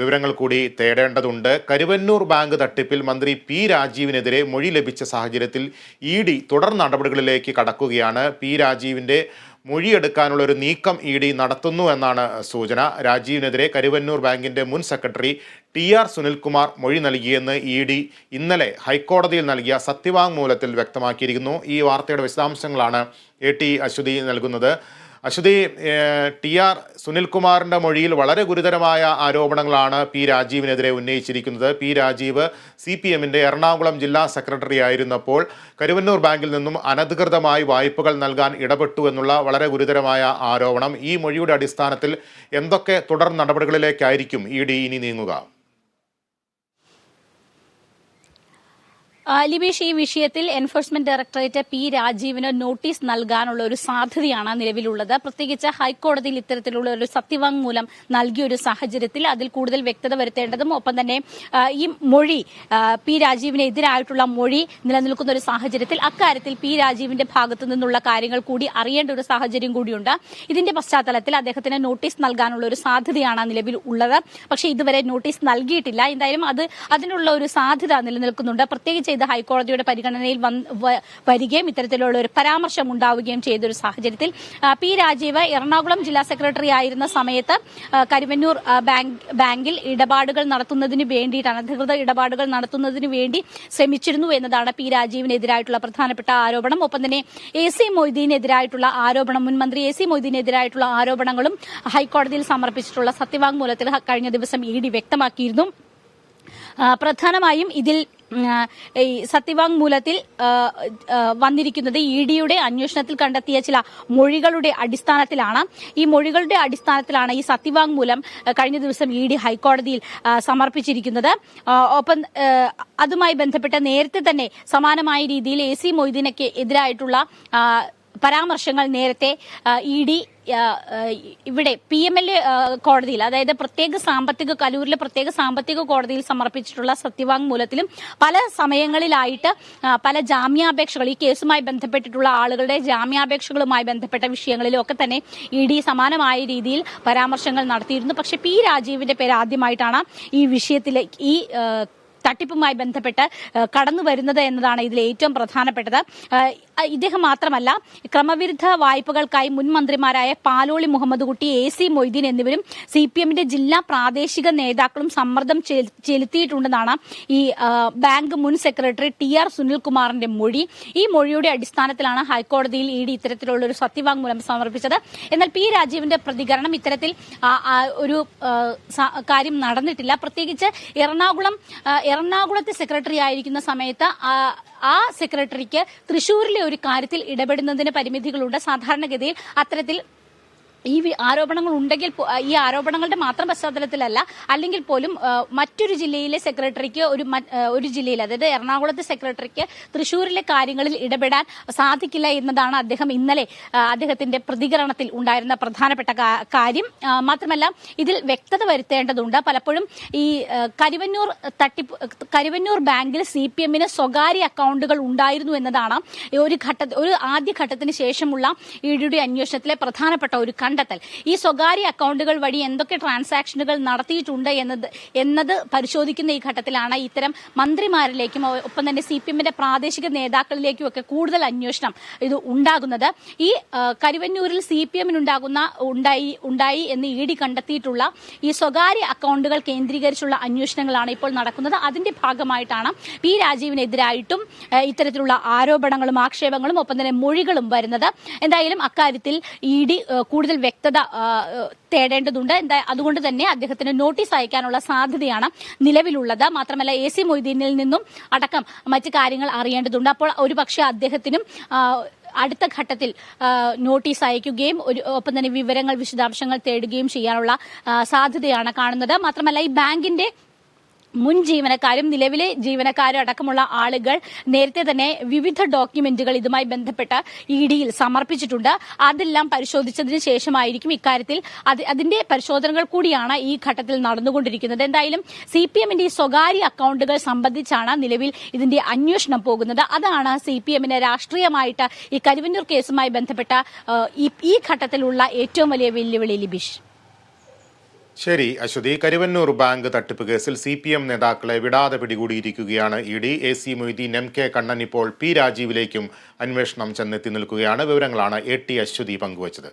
വിവരങ്ങൾ കൂടി തേടേണ്ടതുണ്ട്. കരുവന്നൂർ ബാങ്ക് തട്ടിപ്പിൽ മന്ത്രി പി രാജീവിനെതിരെ മൊഴി ലഭിച്ച സാഹചര്യത്തിൽ ഇ ഡി തുടർ നടപടികളിലേക്ക് കടക്കുകയാണ്. പി രാജീവിന്റെ മൊഴിയെടുക്കാനുള്ള ഒരു നീക്കം ഇ ഡി നടത്തുന്നു എന്നാണ് സൂചന. രാജീവിനെതിരെ കരുവന്നൂർ ബാങ്കിന്റെ മുൻ സെക്രട്ടറി ടി ആർ സുനിൽകുമാർ മൊഴി നൽകിയെന്ന് ഇ ഡി ഇന്നലെ ഹൈക്കോടതിയിൽ നൽകിയ സത്യവാങ്മൂലത്തിൽ വ്യക്തമാക്കിയിരിക്കുന്നു. ഈ വാർത്തയുടെ വിശദാംശങ്ങളാണ് എ ടി അശ്വതി നൽകുന്നത്. അശ്വതി ടി ആർ സുനിൽകുമാറിന്റെ മൊഴിയിൽ വളരെ ഗുരുതരമായ ആരോപണങ്ങളാണ് പി രാജീവിനെതിരെ ഉന്നയിച്ചിരിക്കുന്നത്. പി രാജീവ് സി പി എമ്മിന്റെ എറണാകുളം ജില്ലാ സെക്രട്ടറി ആയിരുന്നപ്പോൾ കരുവന്നൂർ ബാങ്കിൽ നിന്നും അനധികൃതമായി വായ്പകൾ നൽകാൻ ഇടപെട്ടു എന്നുള്ള വളരെ ഗുരുതരമായ ആരോപണം. ഈ മൊഴിയുടെ അടിസ്ഥാനത്തിൽ എന്തൊക്കെ തുടർ നടപടികളിലേക്കായിരിക്കും ഇ ഡി ഇനി നീങ്ങുക? ലിബീഷ് ഈ വിഷയത്തിൽ എൻഫോഴ്സ്മെന്റ് ഡയറക്ടറേറ്റ് പി രാജീവിന് നോട്ടീസ് നൽകാനുള്ള ഒരു സാധ്യതയാണ് നിലവിലുള്ളത്. പ്രത്യേകിച്ച് ഹൈക്കോടതിയിൽ ഇത്തരത്തിലുള്ള ഒരു സത്യവാങ്മൂലം നൽകിയ ഒരു സാഹചര്യത്തിൽ അതിൽ കൂടുതൽ വ്യക്തത വരുത്തേണ്ടതും ഒപ്പം തന്നെ ഈ മൊഴി പി രാജീവിനെതിരായിട്ടുള്ള മൊഴി നിലനിൽക്കുന്ന ഒരു സാഹചര്യത്തിൽ അക്കാര്യത്തിൽ പി രാജീവിന്റെ ഭാഗത്തു നിന്നുള്ള കാര്യങ്ങൾ കൂടി അറിയേണ്ട ഒരു സാഹചര്യം കൂടിയുണ്ട്. ഇതിന്റെ പശ്ചാത്തലത്തിൽ അദ്ദേഹത്തിന് നോട്ടീസ് നൽകാനുള്ള ഒരു സാധ്യതയാണ് നിലവിൽ ഉള്ളത്. പക്ഷേ ഇതുവരെ നോട്ടീസ് നൽകിയിട്ടില്ല. എന്തായാലും അത് അതിനുള്ള ഒരു സാധ്യത നിലനിൽക്കുന്നുണ്ട്. പ്രത്യേകിച്ച് ഇത് ഹൈക്കോടതിയുടെ പരിഗണനയിൽ വരികയും ഇത്തരത്തിലുള്ള ഒരു പരാമർശം ഉണ്ടാവുകയും ചെയ്ത ഒരു സാഹചര്യത്തിൽ പി രാജീവ് എറണാകുളം ജില്ലാ സെക്രട്ടറി ആയിരുന്ന സമയത്ത് കരുവന്നൂർ ബാങ്കിൽ ഇടപാടുകൾ നടത്തുന്നതിന് വേണ്ടിയിട്ട് അനധികൃത ഇടപാടുകൾ നടത്തുന്നതിന് വേണ്ടി ശ്രമിച്ചിരുന്നു എന്നതാണ് പി രാജീവിനെതിരായിട്ടുള്ള പ്രധാനപ്പെട്ട ആരോപണം. ഒപ്പം തന്നെ എ സി മൊയ്തീനെതിരായിട്ടുള്ള ആരോപണം മുൻമന്ത്രി എ സി മൊയ്തീനെതിരായിട്ടുള്ള ആരോപണങ്ങളും ഹൈക്കോടതിയിൽ സമർപ്പിച്ചിട്ടുള്ള സത്യവാങ്മൂലത്തിൽ കഴിഞ്ഞ ദിവസം ഇ ഡി വ്യക്തമാക്കിയിരുന്നു. പ്രധാനമായും ഇതിൽ ഈ സത്യവാങ്മൂലത്തിൽ വന്നിരിക്കുന്നത് ഇ ഡിയുടെ അന്വേഷണത്തിൽ കണ്ടെത്തിയ ചില മൊഴികളുടെ അടിസ്ഥാനത്തിലാണ്. ഈ മൊഴികളുടെ അടിസ്ഥാനത്തിലാണ് ഈ സത്യവാങ്മൂലം കഴിഞ്ഞ ദിവസം ഇ ഡി ഹൈക്കോടതിയിൽ സമർപ്പിച്ചിരിക്കുന്നത്. ഒപ്പം അതുമായി ബന്ധപ്പെട്ട് നേരത്തെ തന്നെ സമാനമായ രീതിയിൽ എ സി മൊയ്തീനൊക്കെ എതിരായിട്ടുള്ള പരാമർശങ്ങൾ നേരത്തെ ഇ ഡി ഇവിടെ പി എം എൽ കോടതിയിൽ അതായത് പ്രത്യേക സാമ്പത്തിക കലൂരിലെ പ്രത്യേക സാമ്പത്തിക കോടതിയിൽ സമർപ്പിച്ചിട്ടുള്ള സത്യവാങ്മൂലത്തിലും പല സമയങ്ങളിലായിട്ട് പല ജാമ്യാപേക്ഷകൾ ഈ കേസുമായി ബന്ധപ്പെട്ടിട്ടുള്ള ആളുകളുടെ ജാമ്യാപേക്ഷകളുമായി ബന്ധപ്പെട്ട വിഷയങ്ങളിലും ഒക്കെ തന്നെ ഇ ഡി സമാനമായ രീതിയിൽ പരാമർശങ്ങൾ നടത്തിയിരുന്നു. പക്ഷേ പി രാജീവിന്റെ പേര് ആദ്യമായിട്ടാണ് ഈ വിഷയത്തിലേക്ക് ഈ തട്ടിപ്പുമായി ബന്ധപ്പെട്ട് കടന്നു വരുന്നത് എന്നതാണ് ഇതിൽ ഏറ്റവും പ്രധാനപ്പെട്ടത്. ഇദ്ദേഹം മാത്രമല്ല ക്രമവിരുദ്ധ വായ്പകൾക്കായി മുൻ മന്ത്രിമാരായ പാലോളി മുഹമ്മദ് കുട്ടി എ സി മൊയ്തീൻ എന്നിവരും സി പി എമ്മിന്റെ ജില്ലാ പ്രാദേശിക നേതാക്കളും സമ്മർദ്ദം ചെലുത്തിയിട്ടുണ്ടെന്നാണ് ഈ ബാങ്ക് മുൻ സെക്രട്ടറി ടി ആർ സുനിൽകുമാറിന്റെ മൊഴി. ഈ മൊഴിയുടെ അടിസ്ഥാനത്തിലാണ് ഹൈക്കോടതിയിൽ ഇ ഡി ഇത്തരത്തിലുള്ള ഒരു സത്യവാങ്മൂലം സമർപ്പിച്ചത്. എന്നാൽ പി രാജീവിന്റെ പ്രതികരണം ഇത്തരത്തിൽ ഒരു കാര്യം നടന്നിട്ടില്ല. പ്രത്യേകിച്ച് എറണാകുളം എറണാകുളത്തെ സെക്രട്ടറി ആയിരിക്കുന്ന സമയത്ത് ആ, സെക്രട്ടറിക്ക് തൃശൂരിലെ ഒരു കാര്യത്തിൽ ഇടപെടുന്നതിന് പരിമിതികളുണ്ട്. സാധാരണഗതിയിൽ അത്തരത്തിൽ ഈ ആരോപണങ്ങൾ ഉണ്ടെങ്കിൽ ഈ ആരോപണങ്ങളുടെ മാത്രം പശ്ചാത്തലത്തിലല്ല അല്ലെങ്കിൽ പോലും മറ്റൊരു ജില്ലയിലെ സെക്രട്ടറിക്ക് ഒരു ഒരു ജില്ലയിൽ അതായത് എറണാകുളത്തെ സെക്രട്ടറിക്ക് തൃശൂരിലെ കാര്യങ്ങളിൽ ഇടപെടാൻ സാധിക്കില്ല എന്നതാണ് അദ്ദേഹം ഇന്നലെ അദ്ദേഹത്തിന്റെ പ്രതികരണത്തിൽ ഉണ്ടായിരുന്ന പ്രധാനപ്പെട്ട കാര്യം. മാത്രമല്ല ഇതിൽ വ്യക്തത വരുത്തേണ്ടതുണ്ട്. പലപ്പോഴും ഈ കരുവന്നൂർ തട്ടിപ്പ് കരുവന്നൂർ ബാങ്കിൽ സി പി എമ്മിന് സ്വകാര്യ അക്കൗണ്ടുകൾ ഉണ്ടായിരുന്നു എന്നതാണ് ഒരു ഘട്ട ഒരു ആദ്യ ഘട്ടത്തിന് ശേഷമുള്ള ഇ ഡിയുടെ അന്വേഷണത്തിലെ പ്രധാനപ്പെട്ട ഒരു കണ്ടെത്തൽ. ഈ സ്വകാര്യ അക്കൗണ്ടുകൾ വഴി എന്തൊക്കെ ട്രാൻസാക്ഷനുകൾ നടത്തിയിട്ടുണ്ട് എന്നത് എന്നത് പരിശോധിക്കുന്ന ഈ ഘട്ടത്തിലാണ് ഇത്തരം മന്ത്രിമാരിലേക്കും ഒപ്പം തന്നെ സി പി എമ്മിന്റെ പ്രാദേശിക നേതാക്കളിലേക്കും ഒക്കെ കൂടുതൽ അന്വേഷണം ഇത് ഉണ്ടാകുന്നത്. ഈ കരുവന്നൂരിൽ സി പി എമ്മിനുണ്ടാകുന്ന ഉണ്ടായി ഉണ്ടായി എന്ന് ഇ ഡി കണ്ടെത്തിയിട്ടുള്ള ഈ സ്വകാര്യ അക്കൗണ്ടുകൾ കേന്ദ്രീകരിച്ചുള്ള അന്വേഷണങ്ങളാണ് ഇപ്പോൾ നടക്കുന്നത്. അതിന്റെ ഭാഗമായിട്ടാണ് പി രാജീവിനെതിരായിട്ടും ഇത്തരത്തിലുള്ള ആരോപണങ്ങളും ആക്ഷേപങ്ങളും ഒപ്പം തന്നെ മൊഴികളും വരുന്നത്. എന്തായാലും അക്കാര്യത്തിൽ ഇ ഡി കൂടുതൽ വ്യക്തത തേടേണ്ടതുണ്ട്. അതുകൊണ്ട് തന്നെ അദ്ദേഹത്തിന് നോട്ടീസ് അയക്കാനുള്ള സാധ്യതയാണ് നിലവിലുള്ളത്. മാത്രമല്ല എ സി മൊയ്തീനിൽ നിന്നും അടക്കം മറ്റു കാര്യങ്ങൾ അറിയേണ്ടതുണ്ട്. അപ്പോൾ ഒരുപക്ഷെ അദ്ദേഹത്തിനും അടുത്ത ഘട്ടത്തിൽ നോട്ടീസ് അയക്കുകയും ഒരു ഒപ്പം തന്നെ വിവരങ്ങൾ വിശദാംശങ്ങൾ തേടുകയും ചെയ്യാനുള്ള സാധ്യതയാണ് കാണുന്നത്. മാത്രമല്ല ഈ ബാങ്കിന്റെ മുൻ ജീവനക്കാരും നിലവിലെ ജീവനക്കാരും അടക്കമുള്ള ആളുകൾ നേരത്തെ തന്നെ വിവിധ ഡോക്യുമെന്റുകൾ ഇതുമായി ബന്ധപ്പെട്ട് ഇ ഡിയിൽ സമർപ്പിച്ചിട്ടുണ്ട്. അതെല്ലാം പരിശോധിച്ചതിന് ശേഷമായിരിക്കും ഇക്കാര്യത്തിൽ അത് അതിന്റെ പരിശോധനകൾ കൂടിയാണ് ഈ ഘട്ടത്തിൽ നടന്നുകൊണ്ടിരിക്കുന്നത്. എന്തായാലും സി പി എമ്മിന്റെ സ്വകാര്യ അക്കൗണ്ടുകൾ സംബന്ധിച്ചാണ് നിലവിൽ ഇതിന്റെ അന്വേഷണം പോകുന്നത്. അതാണ് സി പി എമ്മിന് രാഷ്ട്രീയമായിട്ട് ഈ കരുവന്നൂർ കേസുമായി ബന്ധപ്പെട്ട ഈ ഘട്ടത്തിലുള്ള ഏറ്റവും വലിയ വെല്ലുവിളി ലിബിഷ്. ശരി അശ്വതി. കരുവന്നൂർ ബാങ്ക് തട്ടിപ്പ് കേസിൽ സി പി എം നേതാക്കളെ വിടാതെ പിടികൂടിയിരിക്കുകയാണ് E D. A. C. Moideen M. K. Kannan ഇപ്പോൾ പി രാജീവിലേക്കും അന്വേഷണം ചെന്നെത്തി നിൽക്കുകയാണ്. വിവരങ്ങളാണ് എ ടി അശ്വതി പങ്കുവച്ചത്.